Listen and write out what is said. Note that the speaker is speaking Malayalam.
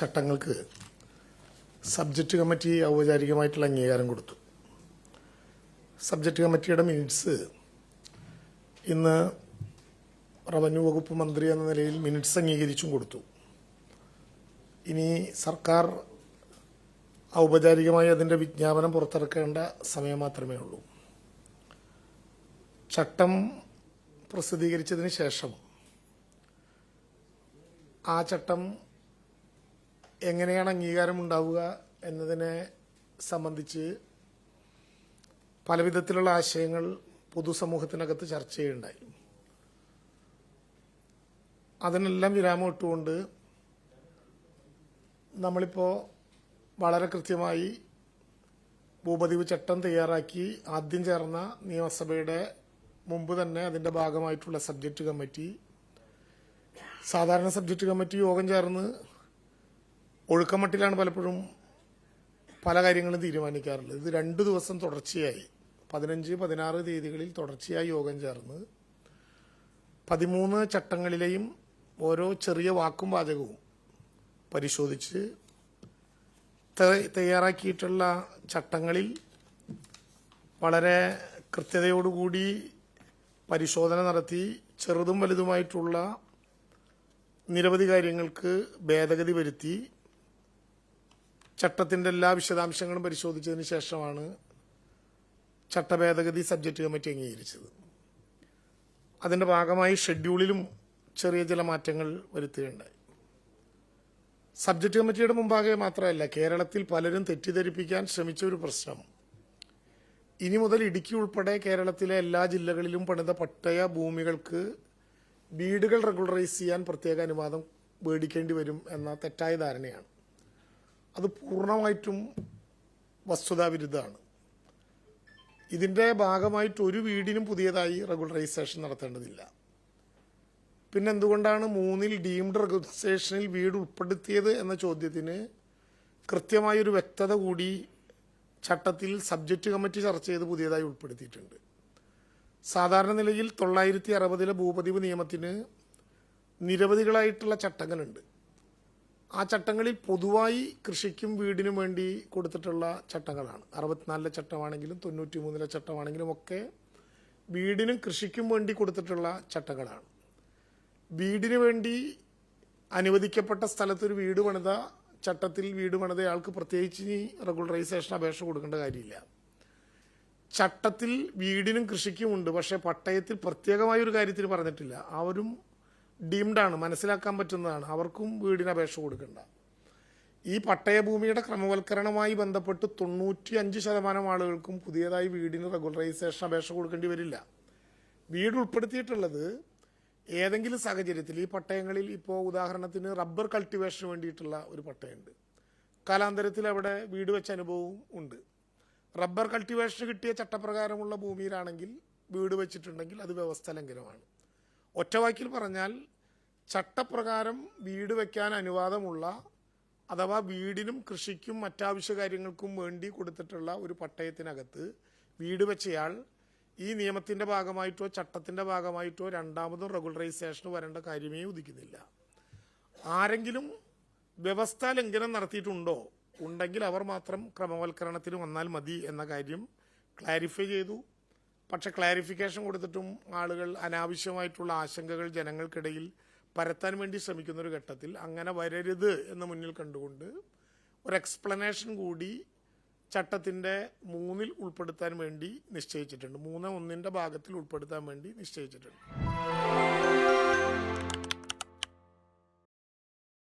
ചട്ടങ്ങൾക്ക് സബ്ജക്റ്റ് കമ്മിറ്റി ഔപചാരികമായിട്ടുള്ള അംഗീകാരം കൊടുത്തു. സബ്ജക്റ്റ് കമ്മിറ്റിയുടെ മിനിറ്റ്സ് ഇന്ന് റവന്യൂ വകുപ്പ് മന്ത്രി എന്ന നിലയിൽ മിനിറ്റ്സ് അംഗീകരിച്ചും കൊടുത്തു. ഇനി സർക്കാർ ഔപചാരികമായി അതിന്റെ വിജ്ഞാപനം പുറത്തിറക്കേണ്ട സമയം മാത്രമേ ഉള്ളൂ. ചട്ടം പ്രസിദ്ധീകരിച്ചതിന് ശേഷം ആ ചട്ടം എങ്ങനെയാണ് അംഗീകാരം ഉണ്ടാവുക എന്നതിനെ സംബന്ധിച്ച് പലവിധത്തിലുള്ള ആശയങ്ങൾ പൊതുസമൂഹത്തിനകത്ത് ചർച്ച ചെയ്യുണ്ടായി അതിനെല്ലാം വിരാമം ഇട്ടുകൊണ്ട് നമ്മളിപ്പോൾ വളരെ കൃത്യമായി ഭൂപതിവ് ചട്ടം തയ്യാറാക്കി ആദ്യം ചേർന്ന നിയമസഭയുടെ മുമ്പ് തന്നെ അതിന്റെ ഭാഗമായിട്ടുള്ള സബ്ജക്റ്റ് കമ്മിറ്റി സാധാരണ സബ്ജക്റ്റ് കമ്മിറ്റി യോഗം ചേർന്ന് ഒഴുക്കമട്ടിലാണ് പലപ്പോഴും പല കാര്യങ്ങളും തീരുമാനിക്കാറുള്ളത്. ഇത് രണ്ട് ദിവസം തുടർച്ചയായി. പതിനഞ്ച് പതിനാറ് തീയതികളിൽ തുടർച്ചയായി യോഗം ചേർന്ന് പതിമൂന്ന് ചട്ടങ്ങളിലെയും ഓരോ ചെറിയ വാക്കും വാചകവും പരിശോധിച്ച് തയ്യാറാക്കിയിട്ടുള്ള ചട്ടങ്ങളിൽ വളരെ കൃത്യതയോടുകൂടി പരിശോധന നടത്തി ചെറുതും വലുതുമായിട്ടുള്ള നിരവധി കാര്യങ്ങൾക്ക് ഭേദഗതി വരുത്തി ചട്ടത്തിന്റെ എല്ലാ വിശദാംശങ്ങളും പരിശോധിച്ചതിന് ശേഷമാണ് ചട്ടഭേദഗതി സബ്ജക്റ്റ് കമ്മിറ്റി അംഗീകരിച്ചത്. അതിന്റെ ഭാഗമായി ഷെഡ്യൂളിലും ചെറിയ ചില മാറ്റങ്ങൾ വരുത്തുകയുണ്ടായി. സബ്ജക്ട് കമ്മിറ്റിയുടെ മുമ്പാകെ മാത്രമല്ല കേരളത്തിൽ പലരും തെറ്റിദ്ധരിപ്പിക്കാൻ ശ്രമിച്ച ഒരു പ്രശ്നം. ഇനി മുതൽ ഇടുക്കി ഉൾപ്പെടെ കേരളത്തിലെ എല്ലാ ജില്ലകളിലും പണിത പട്ടയ ഭൂമികൾക്ക് വീടുകൾ റെഗുലറൈസ് ചെയ്യാൻ പ്രത്യേക അനുവാദം മേടിക്കേണ്ടി വരും എന്ന തെറ്റായ ധാരണയാണ്. അത് പൂർണമായിട്ടും വസ്തുതാവിരുദ്ധമാണ്. ഇതിന്റെ ഭാഗമായിട്ട് ഒരു വീടിനും പുതിയതായി റെഗുലറൈസേഷൻ നടത്തേണ്ടതില്ല. പിന്നെ എന്തുകൊണ്ടാണ് മൂന്നിൽ ഡീംഡ് റെഗുലറൈസേഷനിൽ വീട് ഉൾപ്പെടുത്തിയത് എന്ന ചോദ്യത്തിന് കൃത്യമായൊരു വ്യക്തത കൂടി ചട്ടത്തിൽ സബ്ജക്റ്റ് കമ്മിറ്റി ചർച്ച ചെയ്ത് പുതിയതായി ഉൾപ്പെടുത്തിയിട്ടുണ്ട്. സാധാരണ നിലയിൽ തൊള്ളായിരത്തി അറുപതിലെ ഭൂപതിവ് നിയമത്തിന് നിരവധികളായിട്ടുള്ള ചട്ടങ്ങളുണ്ട്. ആ ചട്ടങ്ങളിൽ പൊതുവായി കൃഷിക്കും വീടിനും വേണ്ടി കൊടുത്തിട്ടുള്ള ചട്ടങ്ങളാണ്. അറുപത്തിനാലിലെ ചട്ടമാണെങ്കിലും തൊണ്ണൂറ്റി മൂന്നിലെ ചട്ടമാണെങ്കിലും ഒക്കെ വീടിനും കൃഷിക്കും വേണ്ടി കൊടുത്തിട്ടുള്ള ചട്ടങ്ങളാണ്. വീടിന് വേണ്ടി അനുവദിക്കപ്പെട്ട സ്ഥലത്തൊരു വീട് പണിത ചട്ടത്തിൽ വീട് പണിതയാൾക്ക് പ്രത്യേകിച്ച് ഇനി റെഗുലറൈസേഷൻ അപേക്ഷ കൊടുക്കേണ്ട കാര്യമില്ല. ചട്ടത്തിൽ വീടിനും കൃഷിക്കും ഉണ്ട് പക്ഷേ പട്ടയത്തിൽ പ്രത്യേകമായ ഒരു കാര്യത്തിന് പറഞ്ഞിട്ടില്ല. അവരും ഡീംഡാണ് മനസ്സിലാക്കാൻ പറ്റുന്നതാണ്. അവർക്കും വീടിന് അപേക്ഷ കൊടുക്കേണ്ട. ഈ പട്ടയഭൂമിയുടെ ക്രമവൽക്കരണവുമായി ബന്ധപ്പെട്ട് തൊണ്ണൂറ്റി അഞ്ച് ശതമാനം ആളുകൾക്കും പുതിയതായി വീടിന് റെഗുലറൈസേഷൻ അപേക്ഷ കൊടുക്കേണ്ടി വരില്ല. വീട് ഉൾപ്പെടുത്തിയിട്ടുള്ളത് ഏതെങ്കിലും സാഹചര്യത്തിൽ ഈ പട്ടയങ്ങളിൽ ഇപ്പോൾ ഉദാഹരണത്തിന് റബ്ബർ കൾട്ടിവേഷന് വേണ്ടിയിട്ടുള്ള ഒരു പട്ടയമുണ്ട്. കാലാന്തരത്തിൽ അവിടെ വീട് വെച്ച അനുഭവവും ഉണ്ട്. റബ്ബർ കൾട്ടിവേഷന് കിട്ടിയ ചട്ടപ്രകാരമുള്ള ഭൂമിയിലാണെങ്കിൽ വീട് വെച്ചിട്ടുണ്ടെങ്കിൽ അത് വ്യവസ്ഥ ലംഘനമാണ് ഒറ്റവാക്കിൽ പറഞ്ഞാൽ ചട്ടപ്രകാരം വീട് വയ്ക്കാൻ അനുവാദമുള്ള അഥവാ വീടിനും കൃഷിക്കും മറ്റാവശ്യ കാര്യങ്ങൾക്കും വേണ്ടി കൊടുത്തിട്ടുള്ള ഒരു പട്ടയത്തിനകത്ത് വീട് വെച്ചയാൾ ഈ നിയമത്തിന്റെ ഭാഗമായിട്ടോ ചട്ടത്തിന്റെ ഭാഗമായിട്ടോ രണ്ടാമതും റെഗുലറൈസേഷന് വരേണ്ട കാര്യമേ ഉദിക്കുന്നില്ല. ആരെങ്കിലും വ്യവസ്ഥ ലംഘനം നടത്തിയിട്ടുണ്ടോ? ഉണ്ടെങ്കിൽ അവർ മാത്രം ക്രമവൽക്കരണത്തിന് വന്നാൽ മതി എന്ന കാര്യം ക്ലാരിഫൈ ചെയ്തു. പക്ഷെ ക്ലാരിഫിക്കേഷൻ കൊടുത്തിട്ടും ആളുകൾ അനാവശ്യമായിട്ടുള്ള ആശങ്കകൾ ജനങ്ങൾക്കിടയിൽ പരത്താൻ വേണ്ടി ശ്രമിക്കുന്ന ഒരു ഘട്ടത്തിൽ അങ്ങനെ വരരുത് എന്ന് മുന്നിൽ കണ്ടുകൊണ്ട് ഒരു എക്സ്പ്ലനേഷൻ കൂടി ചട്ടത്തിന്റെ മൂന്നിൽ ഉൾപ്പെടുത്താൻ വേണ്ടി നിശ്ചയിച്ചിട്ടുണ്ട്. മൂന്ന് ഒന്നിന്റെ ഭാഗത്തിൽ ഉൾപ്പെടുത്താൻ വേണ്ടി നിശ്ചയിച്ചിട്ടുണ്ട്.